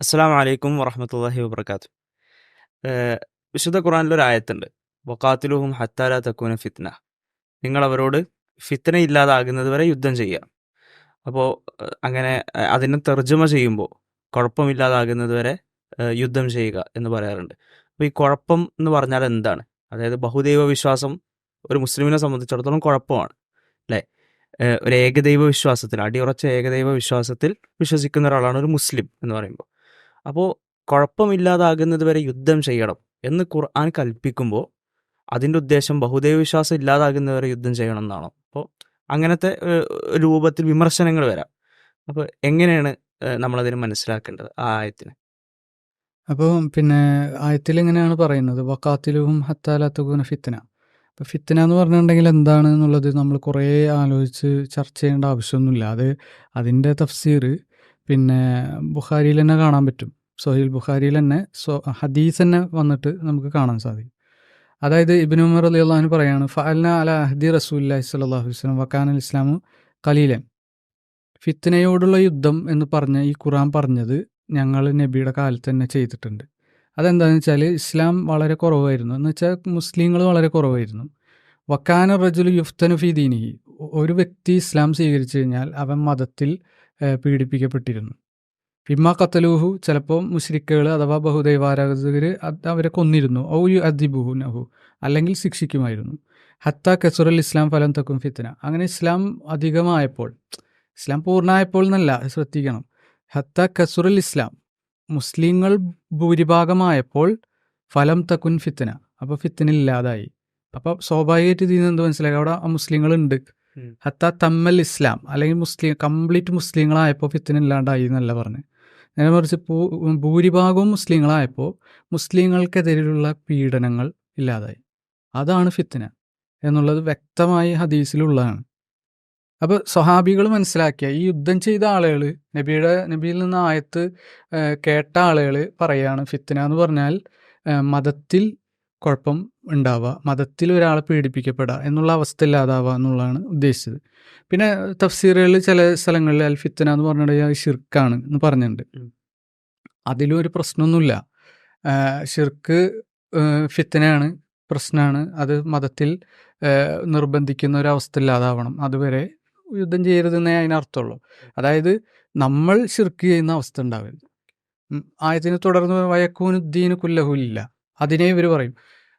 അസ്സലാമു വലൈക്കും വറഹ്മത്തുള്ളാഹി വാത്തു വിശുദ്ധ ഖുറാനിലൊരു ആയത്തുണ്ട്. വക്കാത്തിലുഹും ഹത്താല തക്കൂന ഫിത്ന. നിങ്ങൾ അവരോട് ഫിത്ന ഇല്ലാതാകുന്നത് വരെ യുദ്ധം ചെയ്യുക. അപ്പോൾ അങ്ങനെ അതിനെ തെർജമ ചെയ്യുമ്പോൾ കുഴപ്പമില്ലാതാകുന്നത് വരെ യുദ്ധം ചെയ്യുക എന്ന് പറയാറുണ്ട്. അപ്പോൾ ഈ കുഴപ്പം എന്ന് പറഞ്ഞാൽ എന്താണ്? അതായത് ബഹുദൈവ വിശ്വാസം ഒരു മുസ്ലിമിനെ സംബന്ധിച്ചിടത്തോളം കുഴപ്പമാണ് അല്ലേ? ഒരു ഏകദൈവ വിശ്വാസത്തിൽ അടിയുറച്ച ഏകദൈവ വിശ്വാസത്തിൽ വിശ്വസിക്കുന്ന ഒരാളാണ് ഒരു മുസ്ലിം എന്ന് പറയുമ്പോൾ. അപ്പോൾ കുഴപ്പമില്ലാതാകുന്നത് വരെ യുദ്ധം ചെയ്യണം എന്ന് ഖുർആൻ കൽപ്പിക്കുമ്പോൾ അതിന്റെ ഉദ്ദേശം ബഹുദൈവ വിശ്വാസം ഇല്ലാതാകുന്നത് വരെ യുദ്ധം ചെയ്യണം എന്നാണോ. അപ്പോൾ അങ്ങനത്തെ രൂപത്തിൽ വിമർശനങ്ങൾ വരാം. അപ്പോൾ എങ്ങനെയാണ് നമ്മളതിന് മനസ്സിലാക്കേണ്ടത് ആ ആയത്തിന്? അപ്പോൾ പിന്നെ ആയത്തിൽ ഇങ്ങനെയാണ് പറയുന്നത് വക്കാത്തിലും ഹത്താലാത്തകൂന ഫിത്തന അപ്പോൾ ഫിത്തന എന്ന് പറഞ്ഞിട്ടുണ്ടെങ്കിൽ എന്താണ് എന്നുള്ളത് നമ്മൾ കുറേ ആലോചിച്ച് ചർച്ച ചെയ്യേണ്ട ആവശ്യമൊന്നുമില്ല. അത് അതിന്റെ തഫ്സീർ പിന്നെ ബുഖാരിയിൽ തന്നെ കാണാൻ പറ്റും. സൊഹീൽ ബുഖാരിയിൽ തന്നെ സോ ഹദീസ് തന്നെ വന്നിട്ട് നമുക്ക് കാണാൻ സാധിക്കും. അതായത് ഇബിൻ ഉമർ അലി അള്ളഹാൻ പറയാണ് ഫഅൽന അല അഹദി റസൂല്ലാഹി സ്വല്ലല്ലാഹു അലൈഹി വസല്ലം വക്കാൻ അൽ ഇസ്ലാമു കലീലൻ ഫിത്തനയോടുള്ള യുദ്ധം എന്ന് പറഞ്ഞ ഈ ഖുറാൻ പറഞ്ഞത് ഞങ്ങൾ നബിയുടെ കാലത്ത് തന്നെ ചെയ്തിട്ടുണ്ട്. അതെന്താണെന്ന് വെച്ചാൽ ഇസ്ലാം വളരെ കുറവായിരുന്നു. എന്ന് വെച്ചാൽ മുസ്ലിങ്ങൾ വളരെ കുറവായിരുന്നു. വക്കാന റജുൽ യുഫ്തനു ഫി ദീനിഹി. ഒരു വ്യക്തി ഇസ്ലാം സ്വീകരിച്ചു കഴിഞ്ഞാൽ അവൻ മതത്തിൽ പീഡിപ്പിക്കപ്പെട്ടിരുന്നു. ഇമ്മ കത്തലൂഹു ചിലപ്പോൾ മുസ്ലിക്കുകൾ അഥവാ ബഹുദൈവാരാധകർ അവരെ കൊന്നിരുന്നു. ഔ യു അദിബുഹു നഹു. അല്ലെങ്കിൽ ശിക്ഷിക്കുമായിരുന്നു. ഹത്ത കസുറൽ ഇസ്ലാം ഫലം തക്കും ഫിത്തന അങ്ങനെ ഇസ്ലാം അധികമായപ്പോൾ ഇസ്ലാം പൂർണമായപ്പോൾ എന്നല്ല ശ്രദ്ധിക്കണം. ഹത്ത കസുറൽ ഇസ്ലാം മുസ്ലിങ്ങൾ ഭൂരിഭാഗമായപ്പോൾ ഫലം തക്കുൻ ഫിത്തന അപ്പോൾ ഫിത്തന ഇല്ലാതായി. അപ്പോൾ സ്വാഭാവികമായിട്ട് ഇതിൽ നിന്ന് എന്ത് മനസ്സിലായി? അവിടെ മുസ്ലിങ്ങളുണ്ട്. ഹത്ത തമ്മൽ ഇസ്ലാം. അല്ലെങ്കിൽ മുസ്ലിം കംപ്ലീറ്റ് മുസ്ലിങ്ങളായപ്പോൾ ഫിത്തന ഇല്ലാണ്ടായി എന്നല്ല പറഞ്ഞത് നേരെ മറിച്ച് ഭൂരിഭാഗവും മുസ്ലിങ്ങളായപ്പോൾ മുസ്ലിങ്ങൾക്കെതിരെയുള്ള പീഡനങ്ങൾ ഇല്ലാതായി. അതാണ് ഫിത്തന എന്നുള്ളത് വ്യക്തമായി ഹദീസിലുള്ളതാണ്. അപ്പോൾ സ്വഹാബികൾ മനസ്സിലാക്കിയ ഈ യുദ്ധം ചെയ്ത ആളുകൾ നബിയുടെ നബിയിൽ നിന്ന് ആയത്ത് കേട്ട ആളുകൾ പറയാണ് ഫിത്തന എന്ന് പറഞ്ഞാൽ മതത്തിൽ കുഴപ്പം ഉണ്ടാവുക മതത്തിൽ ഒരാളെ പീഡിപ്പിക്കപ്പെടുക എന്നുള്ള അവസ്ഥ ഇല്ലാതാവുക എന്നുള്ളതാണ് ഉദ്ദേശിച്ചത്. പിന്നെ തഫ്സീറുകളിൽ ചില സ്ഥലങ്ങളിൽ അൽ ഫിത്തന എന്ന് പറഞ്ഞിട്ടുണ്ടെങ്കിൽ ഷിർക്കാണ് എന്ന് പറഞ്ഞിട്ടുണ്ട്. അതിലും ഒരു പ്രശ്നമൊന്നുമില്ല. ഷിർക്ക് ഫിത്തനയാണ് പ്രശ്നമാണ്. അത് മതത്തിൽ നിർബന്ധിക്കുന്ന ഒരു അവസ്ഥ ഇല്ലാതാവണം. അതുവരെ യുദ്ധം ചെയ്യരുതെന്നേ അതിനർത്ഥമുള്ളൂ. അതായത് നമ്മൾ ഷിർക്ക് ചെയ്യുന്ന അവസ്ഥ ഉണ്ടാവരുത്. ആയതിനെ തുടർന്ന് വയക്കൂനുദ്ദീന് കുല്ലഹുലില്ല. അതിനെ ഇവർ പറയും.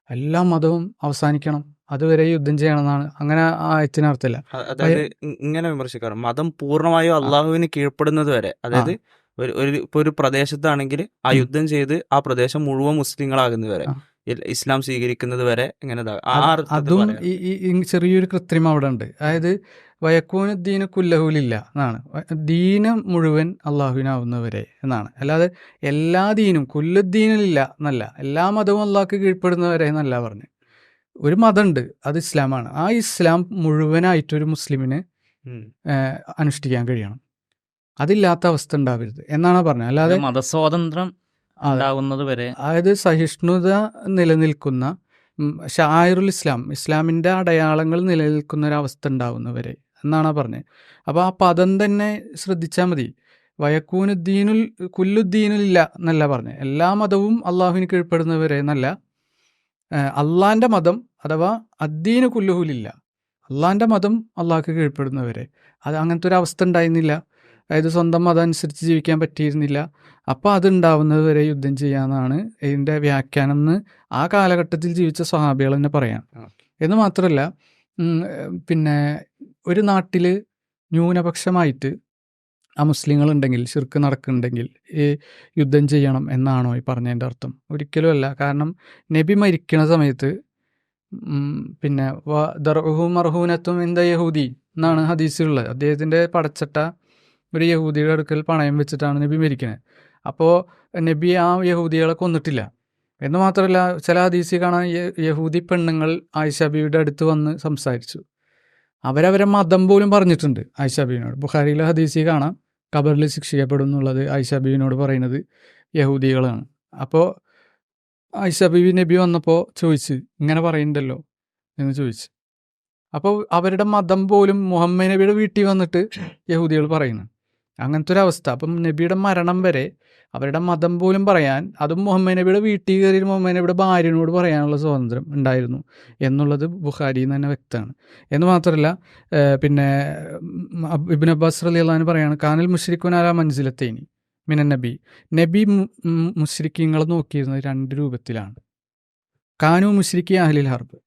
എല്ലാ മതവും അവസാനിക്കണം. അതുവരെ യുദ്ധം ചെയ്യണം എന്നാണ് അങ്ങനെ ആ എത്തിനർത്ഥമില്ല അതായത് ഇങ്ങനെ വിമർശിക്കാറ് മതം പൂർണമായും അള്ളാഹുവിന് കീഴ്പ്പെടുന്നത് വരെ. അതായത് ഒരു ഒരു ഇപ്പൊ ഒരു പ്രദേശത്താണെങ്കിൽ ആ യുദ്ധം ചെയ്ത് ആ പ്രദേശം മുഴുവൻ മുസ്ലിങ്ങളാകുന്നത് വരെ. ഇസ്ലാം സ്വീകരിക്കുന്നത് വരെ ഇങ്ങനെ അതും ഈ ചെറിയൊരു കൃത്രിമം അവിടെ ഉണ്ട് അതായത് വയക്കൂന് ദീന് കുല്ലഹുലില്ല എന്നാണ്. ദീനം മുഴുവൻ അള്ളാഹുവിനാവുന്നവരെ എന്നാണ്. അല്ലാതെ എല്ലാ ദീനും കുല്ലുദ്ദീനിലില്ല എന്നല്ല എല്ലാ മതവും അള്ളാഹ്ക്ക് കീഴ്പ്പെടുന്നവരെ എന്നല്ല പറഞ്ഞു. ഒരു മതമുണ്ട് അത് ഇസ്ലാമാണ്. ആ ഇസ്ലാം മുഴുവനായിട്ടൊരു മുസ്ലിമിന്. അനുഷ്ഠിക്കാൻ കഴിയണം. അതില്ലാത്ത അവസ്ഥ ഉണ്ടാവരുത് എന്നാണ് പറഞ്ഞത്. അല്ലാതെ മതസ്വാതന്ത്ര്യം വരെ അതായത് സഹിഷ്ണുത നിലനിൽക്കുന്ന ഷായറുൽ ഇസ്ലാം ഇസ്ലാമിന്റെ അടയാളങ്ങൾ നിലനിൽക്കുന്ന ഒരു അവസ്ഥ ഉണ്ടാവുന്നവരെ എന്നാണ് പറഞ്ഞത് അപ്പോൾ ആ പദം തന്നെ ശ്രദ്ധിച്ചാൽ മതി. വയക്കൂനുദ്ദീനുൽ കുല്ലുദ്ദീനുലില്ല എന്നല്ല പറഞ്ഞത് എല്ലാ മതവും അള്ളാഹുവിന് കീഴ്പ്പെടുന്നവരെ എന്നല്ല. അള്ളാന്റെ മതം അഥവാ അദ്ദീന് കുല്ലുഹുലില്ല. അള്ളാന്റെ മതം അള്ളാഹ്ക്ക് കീഴ്പ്പെടുന്നവരെ. അത് അങ്ങനത്തെ ഒരു അവസ്ഥ ഉണ്ടായിരുന്നില്ല. അതായത് സ്വന്തം മതം അനുസരിച്ച് ജീവിക്കാൻ പറ്റിയിരുന്നില്ല. അപ്പോൾ അതുണ്ടാവുന്നത് വരെ യുദ്ധം ചെയ്യാമെന്നാണ് ഇതിന്റെ വ്യാഖ്യാനം എന്ന് ആ കാലഘട്ടത്തിൽ ജീവിച്ച സ്വഹാബികൾ തന്നെ പറയാം. എന്ന് മാത്രമല്ല പിന്നെ ഒരു നാട്ടിൽ ന്യൂനപക്ഷമായിട്ട് ആ മുസ്ലിങ്ങളുണ്ടെങ്കിൽ ശിർക്ക് നടക്കുന്നുണ്ടെങ്കിൽ ഈ യുദ്ധം ചെയ്യണം എന്നാണോ ഈ പറഞ്ഞതിന്റെ അർത്ഥം? ഒരിക്കലുമല്ല കാരണം നബി മരിക്കുന്ന സമയത്ത് പിന്നെ ദർഹും അർഹൂനത്തും എന്ത യഹൂദി എന്നാണ് ഹദീസുള്ളത്. അദ്ദേഹത്തിന്റെ പടച്ചട്ട ഒരു യഹൂദിയുടെ അടുക്കൽ പണയം വെച്ചിട്ടാണ് നബി മരിക്കുന്നത് അപ്പോൾ നബി ആ യഹൂദികളെ കൊന്നിട്ടില്ല. എന്ന് മാത്രമല്ല ചില ഹദീസി കാണാൻ യഹൂദി പെണ്ണുങ്ങൾ ആയിഷബിയുടെ അടുത്ത് വന്ന് സംസാരിച്ചു. അവരവരെ മതം പോലും പറഞ്ഞിട്ടുണ്ട് ആയിഷ ബീവിനോട് ബുഖാരിയിലെ ഹദീസി കാണാം ഖബറിൽ ശിക്ഷിക്കപ്പെടും എന്നുള്ളത് ആയിഷ ബീവിനോട് പറയുന്നത് യഹൂദികളാണ്. അപ്പോൾ ആയിഷ ബീവി നബി വന്നപ്പോൾ ചോദിച്ച് ഇങ്ങനെ പറയുന്നുണ്ടല്ലോ എന്ന് ചോദിച്ചു. അപ്പോൾ അവരുടെ മതം പോലും മുഹമ്മദ് നബിയുടെ വീട്ടിൽ വന്നിട്ട് യഹൂദികൾ പറയുന്നു. അങ്ങനത്തെ ഒരു അവസ്ഥ. അപ്പം നബിയുടെ മരണം വരെ അവരുടെ മതം പോലും പറയാൻ അതും മുഹമ്മദ് നബിയുടെ വീട്ടിൽ കയറി മുഹമ്മദ് നബിയുടെ ഭാര്യനോട് പറയാനുള്ള സ്വാതന്ത്ര്യം ഉണ്ടായിരുന്നു എന്നുള്ളത് നിന്ന് തന്നെ വ്യക്തമാണ്. എന്ന് മാത്രമല്ല പിന്നെ ഇബിൻ അബ്ബാസ് അലി അള്ളഹാൻ പറയാണ് കാനൽ മുഷരിക്കുനാല അല മൻസിലത്തേനി മിനൻ നബി. നബി മുഷ്രിഖീങ്ങളെ നോക്കിയിരുന്നത് രണ്ട് രൂപത്തിലാണ്. കാനു മുഷ്രിഖി അഹ്ലിൽ ഹർബ്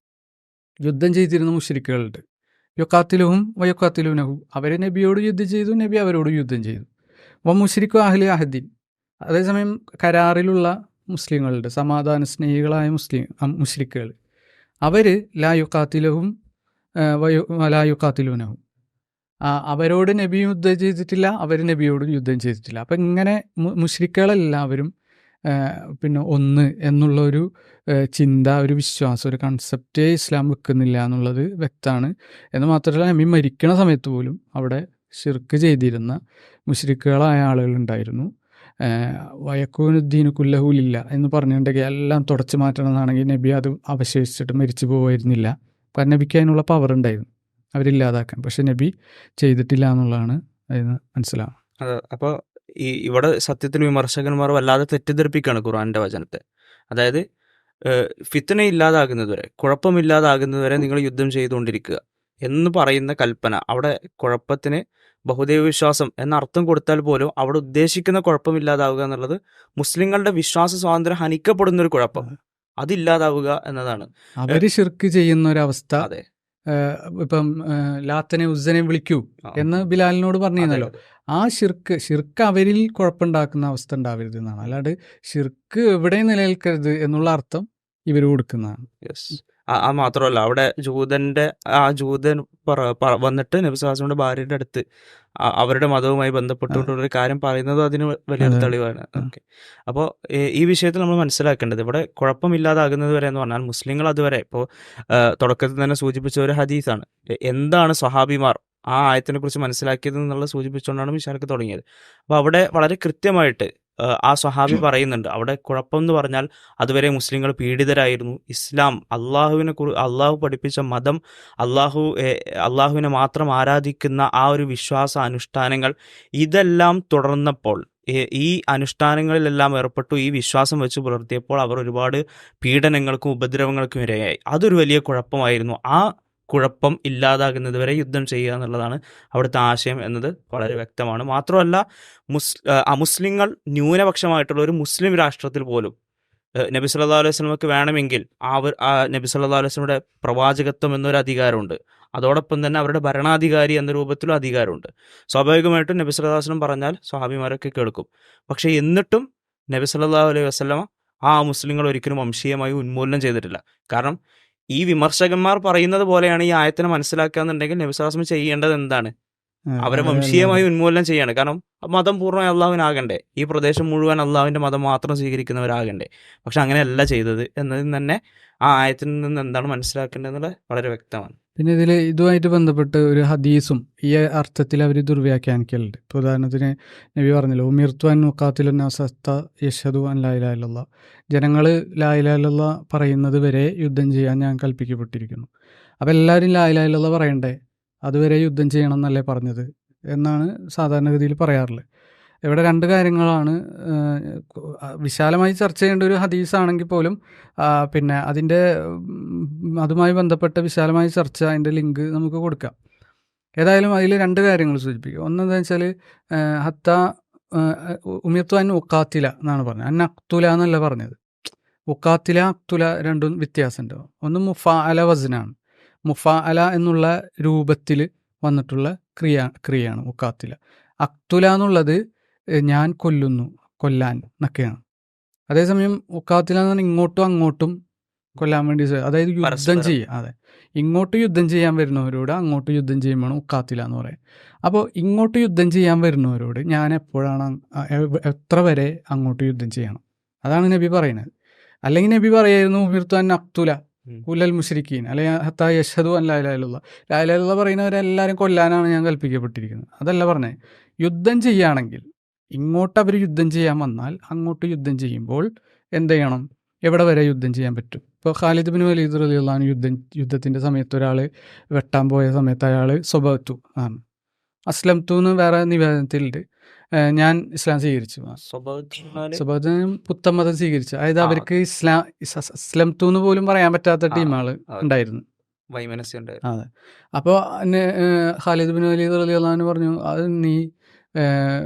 യുദ്ധം ചെയ്തിരുന്ന മുഷ്രിക്കുകളുണ്ട് യുക്കാത്തിലുഹും വയൊക്കാത്തിലുനഹു അവർ നബിയോട് യുദ്ധം ചെയ്തു നബി അവരോട് യുദ്ധം ചെയ്തു. വ മുഷ്രിഖു അഹ്ലി അഹദ്ദീൻ അതേസമയം കരാറിലുള്ള മുസ്ലിങ്ങളുണ്ട് സമാധാന സ്നേഹികളായ മുസ്ലിം മുസ്ലിക്കുകൾ അവർ ലാ യുക്കാത്തിലഹും വയു ലാ യുക്കാത്തിലുനഹും അവരോട് നബി യുദ്ധം ചെയ്തിട്ടില്ല അവർ നബിയോടും യുദ്ധം ചെയ്തിട്ടില്ല. അപ്പം ഇങ്ങനെ മു- മുശ്രിക്കുകളെല്ലാവരും പിന്നെ ഒന്ന് എന്നുള്ള ഒരു ചിന്ത ഒരു വിശ്വാസം ഒരു കൺസെപ്റ്റേ ഇസ്ലാം വെക്കുന്നില്ല എന്നുള്ളത് വ്യക്തമാണ് എന്ന് മാത്രമല്ല നബി മരിക്കണ സമയത്ത് പോലും അവിടെ ഷിർക്ക് ചെയ്തിരുന്ന മുസ്ലിക്കുകളായ ആളുകളുണ്ടായിരുന്നു വയക്കൂനുദ്ദീന് കുല്ലഹൂലില്ല എന്ന് പറഞ്ഞിട്ടുണ്ടെങ്കിൽ എല്ലാം തുടച്ചു മാറ്റണം എന്നാണെങ്കിൽ നബി അത് അവശേഷിച്ചിട്ട് മരിച്ചു പോകുമായിരുന്നില്ല കാരണം നബിക്ക് പവർ ഉണ്ടായിരുന്നു. അവരില്ലാതാക്കാൻ. പക്ഷെ നബി ചെയ്തിട്ടില്ല എന്നുള്ളതാണ് അതിന് മനസ്സിലാവുക അതെ അപ്പോൾ ഈ ഇവിടെ സത്യത്തിൽ വിമർശകന്മാർ വല്ലാതെ തെറ്റിദ്ധരിപ്പിക്കുകയാണ് ഖുർആന്റെ വചനത്തെ. അതായത് ഫിത്തന ഇല്ലാതാകുന്നതുവരെ കുഴപ്പമില്ലാതാകുന്നതുവരെ നിങ്ങൾ യുദ്ധം ചെയ്തുകൊണ്ടിരിക്കുക എന്ന് പറയുന്ന കൽപ്പന അവിടെ കുഴപ്പത്തിന് ബഹുദൈവ വിശ്വാസം എന്ന അർത്ഥം കൊടുത്താൽ പോലും അവിടെ ഉദ്ദേശിക്കുന്ന കുഴപ്പമില്ലാതാവുക എന്നുള്ളത് മുസ്ലിങ്ങളുടെ വിശ്വാസ സ്വാതന്ത്ര്യം ഹനിക്കപ്പെടുന്ന ഒരു കുഴപ്പം അതില്ലാതാവുക എന്നതാണ്. അവർ ശിർക്ക് ചെയ്യുന്ന ഒരവസ്ഥ അതെ. ഏഹ്, ഇപ്പം ലാത്തനെ ഉസ്സനെ വിളിക്കൂ എന്ന് ബിലാലിനോട് അതെ, പറഞ്ഞിരുന്നല്ലോ ആ ഷിർക്ക് ഷിർക്ക് അവരിൽ കുഴപ്പമുണ്ടാക്കുന്ന അവസ്ഥ ഉണ്ടാവരുത് എന്നാണ്. അല്ലാണ്ട് ഷിർക്ക് എവിടെ നിലനിൽക്കരുത് എന്നുള്ള അർത്ഥം ഇവർ കൊടുക്കുന്നതാണ്. യെസ്. ആ മാത്രമല്ല അവിടെ ജൂതന്റെ ആ ജൂതൻ വന്നിട്ട് നബിസ്വാസിന്റെ ഭാര്യയുടെ അടുത്ത് അവരുടെ മതവുമായി ബന്ധപ്പെട്ടുകൊണ്ടുള്ള ഒരു കാര്യം പറയുന്നത് അതിന് വലിയൊരു. തെളിവാണ്. ഓക്കെ. അപ്പോൾ ഈ വിഷയത്തിൽ നമ്മൾ മനസ്സിലാക്കേണ്ടത് ഇവിടെ കുഴപ്പമില്ലാതാകുന്നത് വരെ എന്ന് പറഞ്ഞാൽ മുസ്ലിങ്ങൾ അതുവരെ ഇപ്പോൾ തുടക്കത്തിൽ തന്നെ സൂചിപ്പിച്ച ഒരു ഹദീസാണ്. എന്താണ് സ്വഹാബിമാർ ആ ആയത്തിനെ കുറിച്ച് മനസ്സിലാക്കിയത് എന്നുള്ളത് സൂചിപ്പിച്ചുകൊണ്ടാണ് മിഷാർക്ക് തുടങ്ങിയത്. അപ്പോൾ അവിടെ വളരെ കൃത്യമായിട്ട് ആ, സ്വഹാബി പറയുന്നുണ്ട്. അവിടെ കുഴപ്പം എന്ന് പറഞ്ഞാൽ അതുവരെ മുസ്ലിങ്ങൾ പീഡിതരായിരുന്നു. ഇസ്ലാം അള്ളാഹുവിനെ കുറി അള്ളാഹു പഠിപ്പിച്ച മതം അള്ളാഹു അള്ളാഹുവിനെ മാത്രം ആരാധിക്കുന്ന ആ ഒരു വിശ്വാസ അനുഷ്ഠാനങ്ങൾ ഇതെല്ലാം തുടർന്നപ്പോൾ ഈ അനുഷ്ഠാനങ്ങളിലെല്ലാം ഏർപ്പെട്ടു ഈ വിശ്വാസം വെച്ച് പുലർത്തിയപ്പോൾ അവർ ഒരുപാട് പീഡനങ്ങൾക്കും ഉപദ്രവങ്ങൾക്കും ഇരയായി. അതൊരു വലിയ കുഴപ്പമായിരുന്നു. ആ കുഴപ്പം ഇല്ലാതാകുന്നത് വരെ യുദ്ധം ചെയ്യുക എന്നുള്ളതാണ് അവിടുത്തെ ആശയം എന്നത് വളരെ വ്യക്തമാണ്. മാത്രമല്ല മുസ് അമുസ്ലിങ്ങൾ ന്യൂനപക്ഷമായിട്ടുള്ള ഒരു മുസ്ലിം രാഷ്ട്രത്തിൽ പോലും നബി സല്ലാ അലൈഹി വസല്ലമക്ക് വേണമെങ്കിൽ അവർ ആ നബി സല്ലാ അലൈഹി വസല്ലമയുടെ പ്രവാചകത്വം എന്നൊരു അധികാരമുണ്ട്. അതോടൊപ്പം തന്നെ അവരുടെ ഭരണാധികാരി എന്ന രൂപത്തിലും അധികാരമുണ്ട്. സ്വാഭാവികമായിട്ടും നബി സല്ലാ വസ്ലം പറഞ്ഞാൽ സ്വഹാബിമാരൊക്കെ കേൾക്കും. പക്ഷേ എന്നിട്ടും നബി സല്ലാ അലൈഹി വസ്ലമ ആ മുസ്ലിങ്ങൾ ഒരിക്കലും വംശീയമായി ഉന്മൂലനം ചെയ്തിട്ടില്ല. കാരണം ഈ വിമർശകന്മാർ പറയുന്നത് പോലെയാണ് ഈ ആയത്തിനെ മനസ്സിലാക്കുക എന്നുണ്ടെങ്കിൽ നബി സല്ലല്ലാഹു അലൈഹി വസല്ലം ചെയ്യേണ്ടത് എന്താണ്? അവരെ വംശീയമായി ഉന്മൂലനം ചെയ്യാണ്. കാരണം മതം പൂർണമായി അള്ളാഹുവിനാകണ്ടേ. ഈ പ്രദേശം മുഴുവൻ അള്ളാഹുവിന്റെ മതം മാത്രം സ്വീകരിക്കുന്നവരാകണ്ടേ. പക്ഷെ അങ്ങനെയല്ല ചെയ്തത്. എന്നതിൽ തന്നെ ആ ആയത്തിൽ നിന്ന് എന്താണ് മനസ്സിലാക്കേണ്ടതെന്നുള്ളത് വളരെ വ്യക്തമാണ്. പിന്നെ ഇതിൽ ഇതുമായിട്ട് ബന്ധപ്പെട്ട് ഒരു ഹദീസും ഈ അർത്ഥത്തിൽ അവർ ദുർവ്യാഖ്യാനിക്കലുണ്ട്. ഇപ്പോൾ ഉദാഹരണത്തിന് നബി പറഞ്ഞല്ലോ ഉമിർത്തു മുക്കാത്തിലുന്നാസത്ത യശദു അൻ ലായിലാലുള്ള ജനങ്ങൾ ലായിലാലുള്ള പറയുന്നത് വരെ യുദ്ധം ചെയ്യാൻ ഞാൻ കൽപ്പിക്കപ്പെട്ടിരിക്കുന്നു. അപ്പോൾ എല്ലാവരും ലായിലാലുള്ള പറയണ്ടേ? അതുവരെ യുദ്ധം ചെയ്യണം എന്നല്ലേ പറഞ്ഞത്? എന്നാണ് സാധാരണഗതിയിൽ പറയാറുള്ളത്. ഇവിടെ രണ്ട് കാര്യങ്ങളാണ് വിശാലമായി ചർച്ച ചെയ്യേണ്ട ഒരു ഹദീസ് ആണെങ്കിൽ പോലും പിന്നെ അതിന്റെ അതുമായി ബന്ധപ്പെട്ട വിശാലമായ ചർച്ച അതിന്റെ ലിങ്ക് നമുക്ക് കൊടുക്കാം. ഏതായാലും അതിൽ രണ്ട് കാര്യങ്ങൾ സൂചിപ്പിക്കും. ഒന്നെന്താ വെച്ചാൽ ഹത്ത ഉമിയത്തു അൻ ഉക്കാത്തില എന്നാണ് പറഞ്ഞത്. അൻ അക്തുല എന്നല്ല പറഞ്ഞത്. ഉക്കാത്തില അക്തുല രണ്ടും വ്യത്യാസമുണ്ട്. ഒന്ന് മുഫാ അല വസനാണ്. മുഫാ അല എന്നുള്ള രൂപത്തിൽ വന്നിട്ടുള്ള ക്രിയ ക്രിയയാണ് ഉക്കാത്തില അക്തുല എന്നുള്ളത് ഞാൻ കൊല്ലുന്നു കൊല്ലാൻ എന്നൊക്കെയാണ്. അതേസമയം ഉക്കാത്തില എന്ന് പറഞ്ഞാൽ ഇങ്ങോട്ടും അങ്ങോട്ടും കൊല്ലാൻ വേണ്ടി അതായത് യുദ്ധം. ചെയ്യുക അതെ. ഇങ്ങോട്ട് യുദ്ധം ചെയ്യാൻ വരുന്നവരോട് അങ്ങോട്ട് യുദ്ധം ചെയ്യുമ്പോൾ ഉക്കാത്തില എന്ന് പറയും. അപ്പോൾ ഇങ്ങോട്ട് യുദ്ധം ചെയ്യാൻ വരുന്നവരോട് ഞാൻ എപ്പോഴാണ് എത്ര വരെ അങ്ങോട്ട് യുദ്ധം ചെയ്യണം? അതാണ് നബി പറയുന്നത്. അല്ലെങ്കിൽ നബി പറയായിരുന്നു ഉമിർത്താൻ അക്തുല കുലൽ മുഷരിക്കീൻ അല്ലെങ്കിൽ ഹത്താ യഷദു അല്ല ലാലുള്ള ലാലുള്ള പറയുന്നവരെല്ലാവരും കൊല്ലാനാണ് ഞാൻ കൽപ്പിക്കപ്പെട്ടിരിക്കുന്നത്. അതല്ല പറഞ്ഞത് യുദ്ധം ചെയ്യുകയാണെങ്കിൽ ഇങ്ങോട്ട് അവർ യുദ്ധം ചെയ്യാൻ വന്നാൽ അങ്ങോട്ട് യുദ്ധം ചെയ്യുമ്പോൾ എന്ത് ചെയ്യണം? എവിടെ വരെ യുദ്ധം ചെയ്യാൻ പറ്റും? ഇപ്പോൾ ഖാലിദ് ബിൻ വലീദ് റലിയുള്ള യുദ്ധം യുദ്ധത്തിന്റെ സമയത്ത് ഒരാൾ വെട്ടാൻ പോയ സമയത്ത് അയാൾ സ്വഭാവത്തു ആണ്. അസ്ലം തു എന്ന് വേറെ നിവേദനത്തിലുണ്ട്. ഞാൻ ഇസ്ലാം സ്വീകരിച്ചു. സ്വഭാവത്തിൽ പുത്തമതം സ്വഭാവത്തിന് പുത്തൻ മതം സ്വീകരിച്ചു. അതായത് അവർക്ക് ഇസ്ലാം അസ്ലം തു എന്ന് പോലും പറയാൻ പറ്റാത്ത ടീമാൾ ഉണ്ടായിരുന്നു. അതെ. അപ്പോൾ ഖാലിദ് ബിൻ വലീദ് റലിയുള്ള പറഞ്ഞു അത് നീ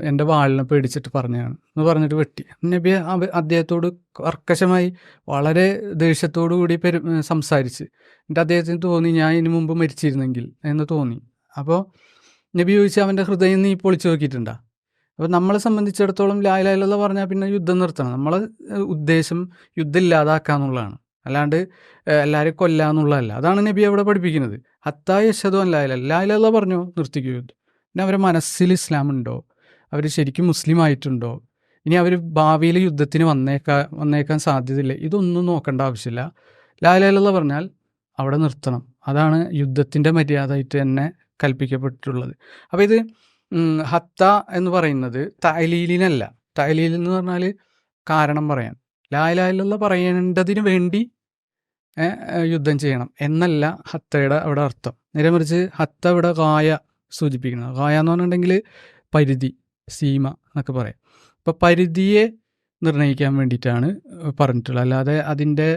എന്റെ വാളിനെ പേടിച്ചിട്ട് പറഞ്ഞതാണ്. എന്ന് പറഞ്ഞിട്ട് വെട്ടി. നബി അദ്ദേഹത്തോട് കർക്കശമായി വളരെ ദേഷ്യത്തോടു കൂടി പെരു സംസാരിച്ച്. എന്നിട്ട് അദ്ദേഹത്തിന് തോന്നി ഞാൻ ഇതിനു മുമ്പ് മരിച്ചിരുന്നെങ്കിൽ എന്ന് തോന്നി. അപ്പോൾ നബി ചോദിച്ചാൽ അവന്റെ ഹൃദയം നീ പൊളിച്ചു നോക്കിയിട്ടുണ്ടാ? അപ്പോൾ നമ്മളെ സംബന്ധിച്ചിടത്തോളം ലായലായുള്ള പറഞ്ഞാൽ പിന്നെ യുദ്ധം നിർത്തണം. നമ്മളെ ഉദ്ദേശം യുദ്ധം ഇല്ലാതാക്കുക എന്നുള്ളതാണ്. അല്ലാണ്ട് എല്ലാവരെയും കൊല്ലാന്നുള്ളതല്ല അതാണ് നബി അവിടെ പഠിപ്പിക്കുന്നത്. ഹത്തായ യശദു ലായല ലായല പറഞ്ഞോ? നിർത്തിക്കൂ യുദ്ധം. പിന്നെ അവരുടെ മനസ്സിൽ ഇസ്ലാം ഉണ്ടോ? അവർ ശരിക്കും മുസ്ലിം ആയിട്ടുണ്ടോ? ഇനി അവർ ഭാവിയിൽ യുദ്ധത്തിന് വന്നേക്കാ വന്നേക്കാൻ സാധ്യതയില്ല? ഇതൊന്നും നോക്കേണ്ട ആവശ്യമില്ല. ലായല പറഞ്ഞാൽ അവിടെ നിർത്തണം. അതാണ് യുദ്ധത്തിന്റെ മര്യാദയായിട്ട് തന്നെ കൽപ്പിക്കപ്പെട്ടിട്ടുള്ളത്. അപ്പോൾ ഇത് ഹത്ത എന്ന് പറയുന്നത് തൈലീലിനല്ല തൈലീൽ എന്ന് പറഞ്ഞാൽ കാരണം പറയാൻ. ലാലാലുള്ള പറയേണ്ടതിന് വേണ്ടി യുദ്ധം ചെയ്യണം. എന്നല്ല ഹത്തയുടെ അവിടെ അർത്ഥം. നേരെ മറിച്ച് ഹത്ത ഇവിടെ ഗായ സൂചിപ്പിക്കുന്നത് ഗായ എന്ന് പറഞ്ഞിട്ടുണ്ടെങ്കിൽ പരിധി സീമ എന്നൊക്കെ പറയാം. അപ്പോൾ പരിധിയെ നിർണയിക്കാൻ വേണ്ടിയിട്ടാണ് പറഞ്ഞിട്ടുള്ളത്. അല്ലാതെ അതിന്റെ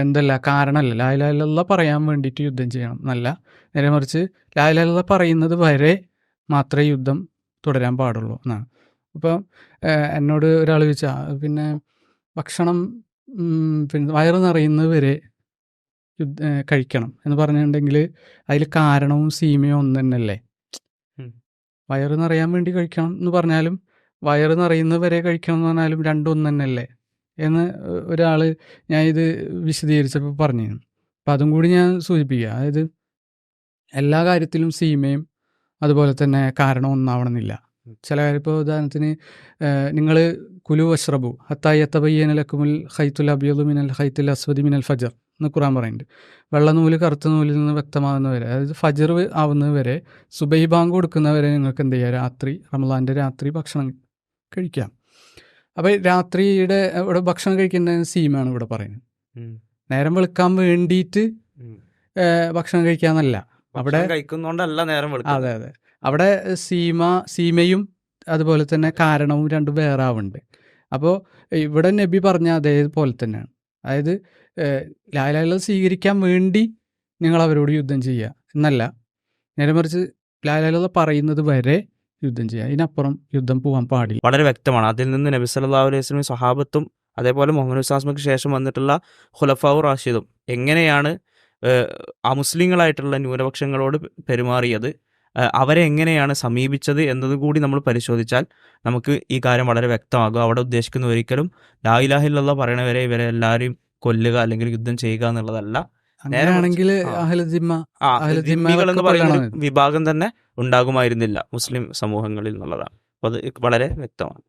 എന്തല്ല കാരണമല്ല. ലായലാലുള്ള പറയാൻ വേണ്ടിയിട്ട് യുദ്ധം ചെയ്യണം. എന്നല്ല. നേരെ മറിച്ച് ലായലാലുള്ള പറയുന്നത് വരെ മാത്രമേ യുദ്ധം തുടരാൻ പാടുള്ളൂ എന്നാണ്. അപ്പം എന്നോട് ഒരാൾ ചോദിച്ചാൽ പിന്നെ ഭക്ഷണം പിന്നെ വയറ് നിറയുന്നത് വരെ കഴിക്കണം എന്ന് പറഞ്ഞിട്ടുണ്ടെങ്കിൽ അതിൽ കാരണവും സീമയും ഒന്ന് തന്നെയല്ലേ. വയറ് നിറയാൻ വേണ്ടി കഴിക്കണം എന്ന് പറഞ്ഞാലും വയറ് നിറയുന്നത് വരെ കഴിക്കണം എന്ന് പറഞ്ഞാലും രണ്ടും തന്നെയല്ലേ എന്ന് ഒരാൾ ഞാൻ ഇത് വിശദീകരിച്ചപ്പോൾ പറഞ്ഞു. അപ്പം അതും കൂടി ഞാൻ സൂചിപ്പിക്കുക അതായത് എല്ലാ കാര്യത്തിലും സീമയും അതുപോലെ തന്നെ കാരണം ഒന്നാവണമെന്നില്ല. ചില ഇപ്പോൾ ഉദാഹരണത്തിന് നിങ്ങൾ കുലു അഷ്റബു ഹത്തായി അത്തബയ്യൻ ലക്കുമുൽ ഹൈത്തുൽ അബിയദു മിനൽ ഹൈത്തുൽ അസ്വദി മിനൽ ഫജർ എന്ന് ഖുറാൻ പറയുന്നുണ്ട്. വെള്ള നൂൽ കറുത്ത നൂലിൽ നിന്ന് വ്യക്തമാകുന്നവരെ അതായത് ഫജർ ആവുന്നവരെ സുബൈ ബാങ്ക് കൊടുക്കുന്നവരെ നിങ്ങൾക്ക് എന്ത് ചെയ്യുക രാത്രി റമലാന്റെ രാത്രി ഭക്ഷണം കഴിക്കാം. അപ്പോൾ രാത്രിയുടെ ഇവിടെ ഭക്ഷണം കഴിക്കുന്നതിന് സീമാണ് ഇവിടെ പറയുന്നത്. നേരം വെളുക്കാൻ വേണ്ടിയിട്ട് ഭക്ഷണം കഴിക്കാന്നല്ല. അവിടെ കഴിക്കുന്നോണ്ടല്ല നേരം അതെ അതെ. അവിടെ സീമ സീമയും അതുപോലെ തന്നെ കാരണവും രണ്ടും വേറെ ആവുന്നുണ്ട് അപ്പോൾ ഇവിടെ നബി പറഞ്ഞ അതേപോലെ തന്നെയാണ്. അതായത് ലാലാല സ്വീകരിക്കാൻ വേണ്ടി നിങ്ങൾ അവരോട് യുദ്ധം ചെയ്യുക എന്നല്ല. നേരെ മറിച്ച് ലാലാല പറയുന്നത് വരെ യുദ്ധം ചെയ്യുക. ഇതിനപ്പുറം യുദ്ധം പോകാൻ പാടില്ല. വളരെ വ്യക്തമാണ്. അതിൽ നിന്ന് നബി സല്ലല്ലാഹു അലൈഹി വസല്ലം സ്വഹാബത്തും അതേപോലെ മുഹമ്മദ് ഉസ്ലാസ്മക്ക് ശേഷം വന്നിട്ടുള്ള ഖുലഫാവു റാഷിദും എങ്ങനെയാണ് അമുസ്ലിങ്ങളായിട്ടുള്ള ന്യൂനപക്ഷങ്ങളോട് പെരുമാറിയത്? അവരെ എങ്ങനെയാണ് സമീപിച്ചത് എന്നത് കൂടി നമ്മൾ പരിശോധിച്ചാൽ നമുക്ക് ഈ കാര്യം വളരെ വ്യക്തമാകും. അവിടെ ഉദ്ദേശിക്കുന്ന ഒരിക്കലും ലായിലാഹില്ല പറയണവരെ ഇവരെ എല്ലാവരെയും കൊല്ലുക അല്ലെങ്കിൽ യുദ്ധം ചെയ്യുക എന്നുള്ളതല്ല. അങ്ങനെയാണെങ്കിൽ എന്ന് പറയുന്ന വിഭാഗം തന്നെ ഉണ്ടാകുമായിരുന്നില്ല മുസ്ലിം സമൂഹങ്ങളിൽ എന്നുള്ളതാണ്. അപ്പോൾ അത് വളരെ വ്യക്തമാണ്.